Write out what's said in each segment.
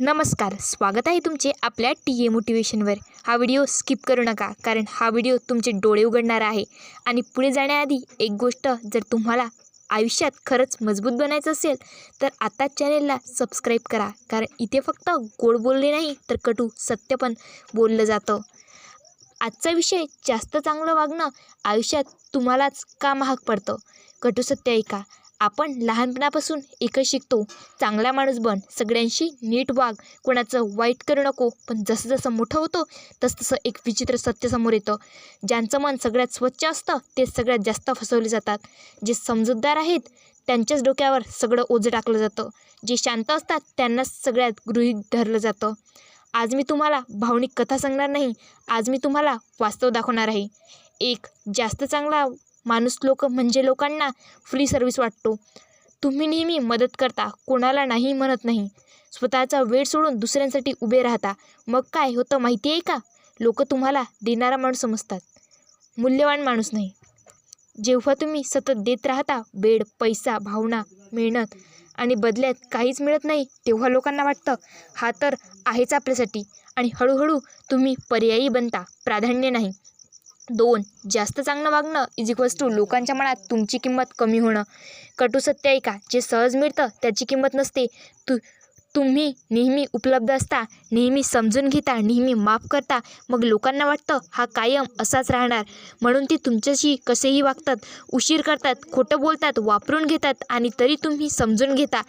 नमस्कार स्वागत आहे तुमचे आपल्या टी ए मोटिवेशनवर. हा व्हिडिओ स्किप करू नका कारण हा व्हिडिओ तुमचे डोळे उघडणार आहे. आणि पुढे जाण्याआधी एक गोष्ट जर तुम्हाला आयुष्यात खरंच मजबूत बनायचं असेल तर आता चॅनेलला सबस्क्राईब करा. कारण इथे फक्त गोड बोलले नाही तर कटू सत्य पण बोललं जातं. आजचा विषय जास्त चांगलं वागणं आयुष्यात तुम्हालाच का महाग पडतं. कटू सत्य ऐका. आपण लहानपणापासून एकच शिकतो. चांगला माणूस बन सगळ्यांशी नीट वाग. कोणाचं वाईट करू नको पण जसं जसं मोठं होतो तसं तसं एक विचित्र सत्य समोर येतं. ज्यांचं मन सगळ्यात स्वच्छ असतं ते सगळ्यात जास्त फसवले जातात. जे समजूतदार आहेत त्यांच्याच डोक्यावर सगळं ओझं टाकलं जातं. जे शांत असतात त्यांनाच सगळ्यात गृहीत धरलं जातं. आज मी तुम्हाला भावनिक कथा सांगणार नाही आज मी तुम्हाला वास्तव दाखवणार आहे. एक जास्त चांगला माणूस लोक म्हणजे लोकांना फ्री सर्व्हिस वाटतो. तुम्ही नेहमी मदत करता कोणाला नाही म्हणत नाही. स्वतःचा वेळ सोडून दुसऱ्यांसाठी उभे राहता. मग काय होतं माहिती आहे का? लोक तुम्हाला देणारा माणूस समजतात. मूल्यवान माणूस नाही. जेव्हा तुम्ही सतत देत राहता वेळ पैसा भावना मेहनत आणि बदल्यात काहीच मिळत नाही तेव्हा लोकांना वाटतं हा तर आहेच आपल्यासाठी. आणि हळूहळू तुम्ही पर्यायी बनता प्राधान्य नाही. दोन जास्त चांगलं वागणं इज इक्वल्स टू लोकांच्या मनात तुमची किंमत कमी होणं. कटू सत्य ऐका जे सहज मिळतं त्याची किंमत नसते. तू तुम्ही नेहमी उपलब्ध असता नेहमी समजून घेता नेहमी माफ करता. मग लोकांना वाटतं हा कायम असाच राहणार. म्हणून ते तुमच्याशी कसेही वागतात उशीर करतात खोटं बोलतात वापरून घेतात आणि तरी तुम्ही समजून घेता.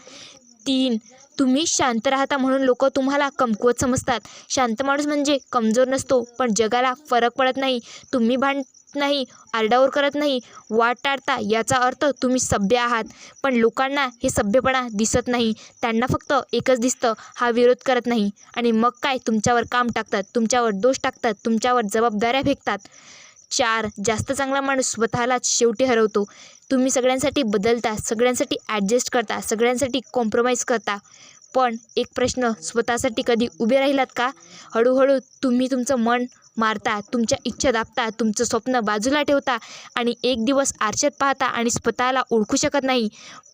तीन. तुम्ही शांत राहता म्हणून लोक तुम्हाला कमकुवत समजतात. शांत माणूस म्हणजे कमजोर नसतो पण जगाला फरक पडत नाही. तुम्ही भांड नाही आरडाओर करत नाही वाट टाळता याचा अर्थ तुम्ही सभ्य आहात. पण लोकांना हे सभ्यपणा दिसत नाही. त्यांना फक्त एकच दिसतं हा विरोध करत नाही. आणि मग काय? तुमच्यावर काम टाकतात तुमच्यावर दोष टाकतात तुमच्यावर जबाबदाऱ्या फेकतात. चार जास्त चांगला माणूस स्वतःलाच शेवटी हरवतो. तुम्ही सगळ्यांसाठी बदलता सगळ्यांसाठी ॲडजस्ट करता सगळ्यांसाठी कॉम्प्रोमाइज करता. पण एक प्रश्न स्वतःसाठी कधी उभे राहिलात का? हळूहळू तुम्ही तुमचं मन मारता तुमच्या इच्छा दाबता तुमचं स्वप्न बाजूला ठेवता आणि एक दिवस आरशात पाहता आणि स्वतःला ओळखू शकत नाही.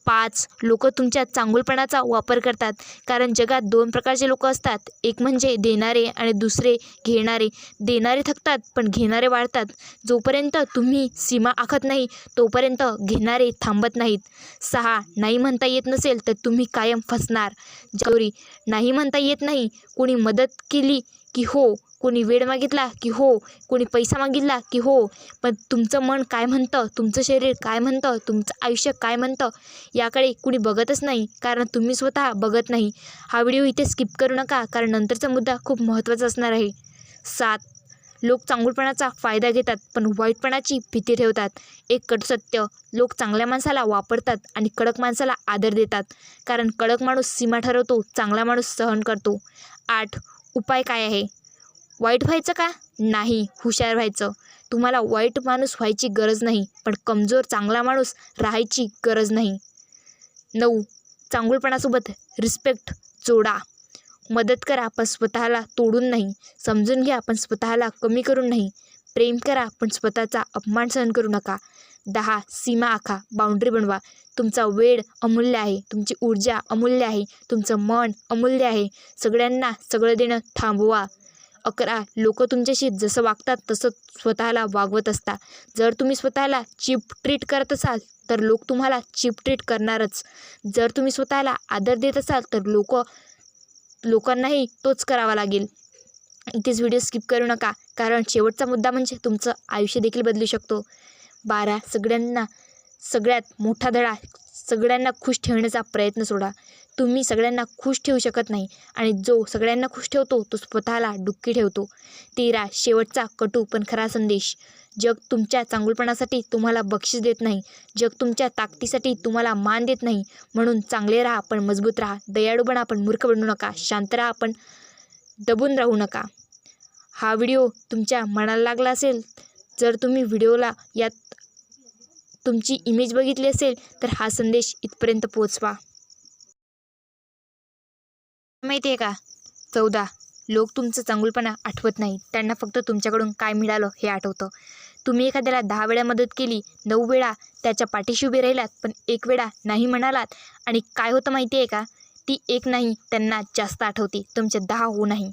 पाच लोक तुमच्या चांगुलपणाचा वापर करतात कारण जगात दोन प्रकारचे लोक असतात. एक म्हणजे देणारे आणि दुसरे घेणारे. देणारे थकतात पण घेणारे वाढतात. जोपर्यंत तुम्ही सीमा आखत नाही तोपर्यंत घेणारे थांबत नाहीत. सहा नाही म्हणता येत नसेल तर तुम्ही कायम फसणार. जोरी नाही म्हणता येत नाही. कोणी मदत केली की हो कोणी वेळ मागितला की हो कोणी पैसा मागितला की हो. पण तुमचं मन काय म्हणतं तुमचं शरीर काय म्हणतं तुमचं आयुष्य काय म्हणतं याकडे कुणी बघतच नाही. कारण तुम्ही स्वतः बघत नाही. हा व्हिडिओ इथे स्किप करू नका कारण नंतरचा मुद्दा खूप महत्त्वाचा असणार आहे. सात. लोक चांगुलपणाचा फायदा घेतात पण वाईटपणाची भीती ठेवतात. एक कट सत्य. लोक चांगल्या माणसाला वापरतात आणि कडक माणसाला आदर देतात. कारण कडक माणूस सीमा ठरवतो चांगला माणूस सहन करतो. आठ. उपाय काय आहे? वाईट व्हायचं का? नाही हुशार व्हायचं. तुम्हाला वाईट माणूस व्हायची गरज नाही पण कमजोर चांगला माणूस राहायची गरज नाही. नऊ चांगुलपणासोबत रिस्पेक्ट जोडा. मदत करा पण स्वतःला तोडून नाही. समजून घ्या पण स्वतःला कमी करून नाही. प्रेम करा पण स्वतःचा अपमान सहन करू नका. दहा सीमा आखा बाउंड्री बनवा. तुमचा वेळ अमूल्य आहे तुमची ऊर्जा अमूल्य आहे तुमचं मन अमूल्य आहे. सगळ्यांना सगळं देणं थांबवा. अकरा लोक तुमच्याशी जसं वागतात तसं स्वतःला वागवत असता. जर तुम्ही स्वतःला चीप ट्रीट करत असाल तर लोक तुम्हाला चीप ट्रीट करणारच. जर तुम्ही स्वतःला आदर देत असाल तर लोक लोकांनाही तोच करावा लागेल. इथेच व्हिडिओ स्किप करू नका कारण शेवटचा मुद्दा म्हणजे तुमचं आयुष्य देखील बदलू शकतो. बारा सगळ्यांना सगळ्यात मोठा धडा सगळ्यांना खुश ठेवण्याचा प्रयत्न सोडा. तुम्ही सगळ्यांना खुश ठेवू शकत नाही आणि जो सगळ्यांना खुश ठेवतो तो स्वतःला डुक्की ठेवतो. तेरा शेवटचा कटू पण खरा संदेश. जग तुमच्या चांगुलपणासाठी तुम्हाला बक्षीस देत नाही. जग तुमच्या ताकदीसाठी तुम्हाला मान देत नाही. म्हणून चांगले राहा पण मजबूत राहा. दयाळू बना पण मूर्ख बनू नका. शांत राहा पण दबून राहू नका. हा व्हिडिओ तुमच्या मनाला लागला असेल जर तुम्ही व्हिडिओला यात तुमची इमेज बघितली असेल तर हा संदेश इथपर्यंत पोचवा माहिती आहे का? चौदा. लोक तुमचं चांगुलपणा आठवत नाही. त्यांना फक्त तुमच्याकडून काय मिळालं हे आठवतं. तुम्ही एखाद्याला दहा वेळा मदत केली नऊ वेळा त्याच्या पाठीशी उभे राहिलात पण एक वेळा नाही म्हणालात. आणि काय होतं माहिती आहे का? ती एक नाही त्यांना जास्त आठवते. तुमच्या दहा हो नाही.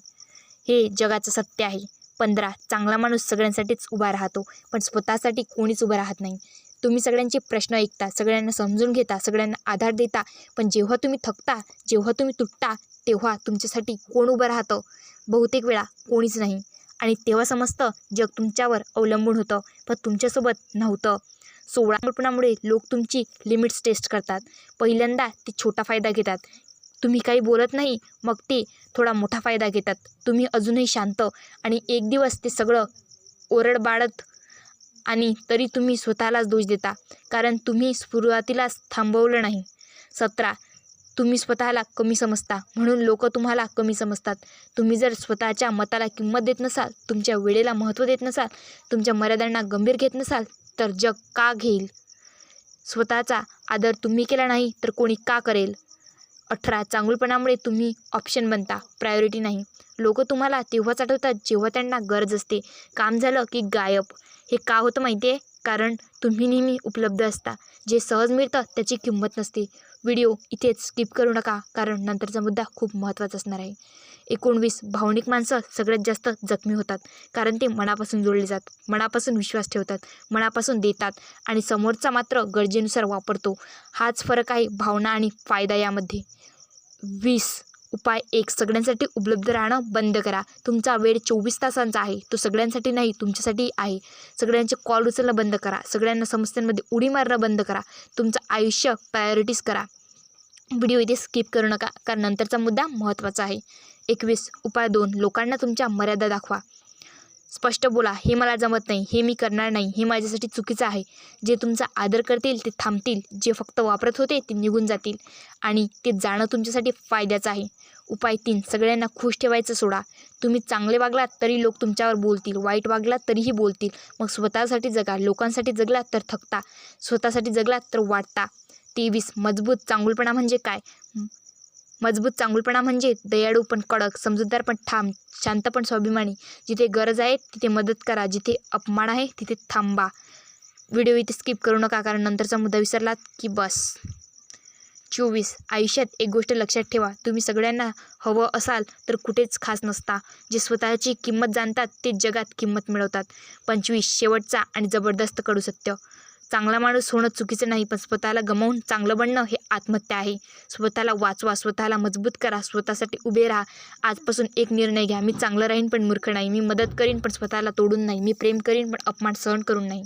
हे जगाचं सत्य आहे. पंधरा. चांगला माणूस सगळ्यांसाठीच उभा राहतो पण स्वतःसाठी कोणीच उभं राहत नाही. तुम्ही सगळ्यांचे प्रश्न ऐकता सगळ्यांना समजून घेता सगळ्यांना आधार देता. पण जेव्हा तुम्ही थकता जेव्हा तुम्ही तुटता तेव्हा तुमच्यासाठी कोण उभं राहतं? बहुतेक वेळा कोणीच नाही. आणि तेव्हा समजतं जग तुमच्यावर अवलंबून होतं पण तुमच्यासोबत नव्हतं. सोळापणामुळे लोक तुमची लिमिट्स टेस्ट करतात. पहिल्यांदा ते छोटा फायदा घेतात. तुम्ही काही बोलत नाही मग ते थोडा मोठा फायदा घेतात. तुम्ही अजूनही शांत आणि एक दिवस ते सगळं ओरडबाळत आणि तरी तुम्ही स्वतःलाच दोष देता कारण तुम्ही सुरुवातीलाच थांबवलं नाही. सतरा तुम्ही स्वतःला कमी समजता म्हणून लोक तुम्हाला कमी समजतात. तुम्ही जर स्वतःच्या मताला किंमत देत नसाल तुमच्या वेळेला महत्त्व देत नसाल तुमच्या मर्यादांना गंभीर घेत नसाल तर जग का घेईल? स्वतःचा आदर तुम्ही केला नाही तर कोणी का करेल? अठरा चांगुलपणामुळे तुम्ही ऑप्शन बनता प्रायोरिटी नाही. लोक तुम्हाला तेव्हाच आठवतात जेव्हा त्यांना गरज असते. काम झालं की गायब. हे का होतं माहिती आहे कारण तुम्ही नेहमी उपलब्ध असता. जे सहज मिळतं त्याची किंमत नसते. व्हिडिओ इथेच स्किप करू नका कारण नंतरचा मुद्दा खूप महत्त्वाचा असणार आहे. एकोणवीस भावनिक माणसं सगळ्यात जास्त जखमी होतात कारण ते मनापासून जोडले जातात मनापासून विश्वास ठेवतात मनापासून देतात आणि समोरचा मात्र गरजेनुसार वापरतो. हाच फरक आहे भावना आणि फायदा यामध्ये. वीस उपाय एक सगळ्यांसाठी उपलब्ध राहणं बंद करा. तुमचा वेळ चोवीस तासांचा आहे. तो सगळ्यांसाठी नाही तुमच्यासाठी आहे. सगळ्यांचे कॉल उचलणं बंद करा. सगळ्यांना समस्यांमध्ये उडी मारणं बंद करा. तुमचं आयुष्य प्रायोरिटीज करा. व्हिडिओ इथे स्किप करू नका कारण नंतरचा मुद्दा महत्त्वाचा आहे. एकवीस उपाय दोन लोकांना तुमच्या मर्यादा दाखवा. स्पष्ट बोला हे मला जमत नाही हे मी करणार नाही हे माझ्यासाठी चुकीचं आहे. जे तुमचा आदर करतील ते थांबतील. जे फक्त वापरत होते ते निघून जातील. आणि ते जाणं तुमच्यासाठी फायद्याचं आहे. उपाय तीन सगळ्यांना खुश ठेवायचं सोडा. तुम्ही चांगले वागलात तरी लोक तुमच्यावर बोलतील. वाईट वागलात तरीही बोलतील. मग स्वतःसाठी जगा लोकांसाठी जगलात तर थकता. स्वतःसाठी जगलात तर वाटता. तेवीस मजबूत चांगुलपणा म्हणजे काय? मजबूत चांगुलपणा म्हणजे दयाळू पण कडक समजूतदार पण ठाम शांत पण स्वाभिमानी. जिथे गरज आहे तिथे मदत करा. जिथे अपमान आहे तिथे थांबा. व्हिडिओ इथे स्किप करू नका कारण नंतरचा मुद्दा विसरलात की बस. चोवीस. आयुष्यात एक गोष्ट लक्षात ठेवा. तुम्ही सगळ्यांना हवं असाल तर कुठेच खास नसता. जे स्वतःची किंमत जाणतात ते जगात किंमत मिळवतात. पंचवीस. शेवटचा आणि जबरदस्त कडू सत्य. चांगला माणूस होणं चुकीचं नाही पण स्वतःला गमावून चांगलं बनणं हे आत्महत्या आहे. स्वतःला वाचवा स्वतःला मजबूत करा स्वतःसाठी उभे राहा. आजपासून एक निर्णय घ्या. मी चांगलं राहीन पण मूर्ख नाही. मी मदत करीन पण स्वतःला तोडून नाही. मी प्रेम करीन पण अपमान सहन करून नाही.